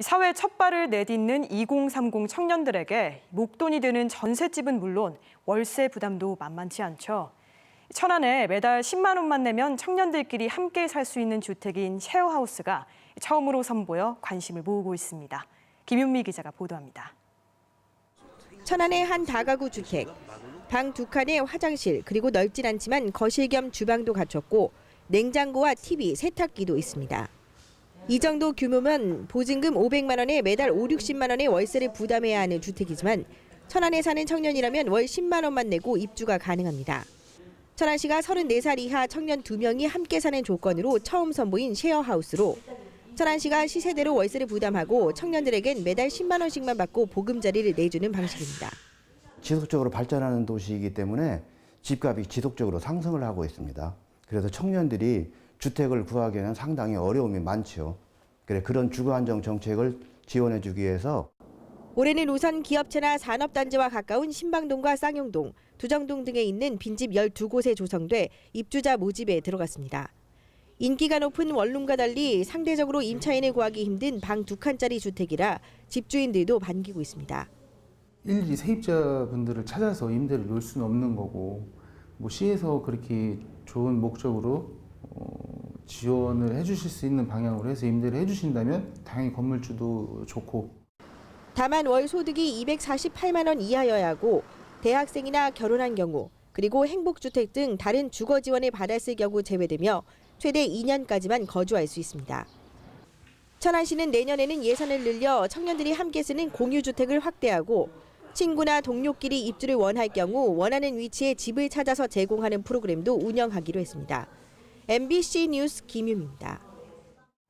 사회 첫 발을 내딛는 2030 청년들에게 목돈이 드는 전셋집은 물론 월세 부담도 만만치 않죠. 천안에 매달 10만 원만 내면 청년들끼리 함께 살 수 있는 주택인 쉐어하우스가 처음으로 선보여 관심을 모으고 있습니다. 김윤미 기자가 보도합니다. 천안의 한 다가구 주택. 방 두 칸에 화장실 그리고 넓진 않지만 거실 겸 주방도 갖췄고 냉장고와 TV, 세탁기도 있습니다. 이 정도 규모면 보증금 500만 원에 매달 5, 60만 원의 월세를 부담해야 하는 주택이지만 천안에 사는 청년이라면 월 10만 원만 내고 입주가 가능합니다. 천안시가 34살 이하 청년 2명이 함께 사는 조건으로 처음 선보인 쉐어하우스로 천안시가 시세대로 월세를 부담하고 청년들에겐 매달 10만 원씩만 받고 보금자리를 내주는 방식입니다. 지속적으로 발전하는 도시이기 때문에 집값이 지속적으로 상승을 하고 있습니다. 그래서 청년들이 주택을 구하기에는 상당히 어려움이 많죠. 그래 그런 주거 안정 정책을 지원해 주기 위해서 올해는 우선 기업체나 산업단지와 가까운 신방동과 쌍용동, 두정동 등에 있는 빈집 12곳에 조성돼 입주자 모집에 들어갔습니다. 인기가 높은 원룸과 달리 상대적으로 임차인을 구하기 힘든 방 두 칸짜리 주택이라 집주인들도 반기고 있습니다. 일일이 세입자분들을 찾아서 임대를 놓을 수는 없는 거고 뭐 시에서 그렇게 좋은 목적으로 어, 지원을 해주실 수 있는 방향으로 해서 임대를 해주신다면 당연히 건물주도 좋고 다만 월 소득이 248만 원 이하여야 하고 대학생이나 결혼한 경우 그리고 행복주택 등 다른 주거 지원을 받았을 경우 제외되며 최대 2년까지만 거주할 수 있습니다. 천안시는 내년에는 예산을 늘려 청년들이 함께 쓰는 공유주택을 확대하고 친구나 동료끼리 입주를 원할 경우 원하는 위치에 집을 찾아서 제공하는 프로그램도 운영하기로 했습니다. MBC 뉴스 김유미입니다.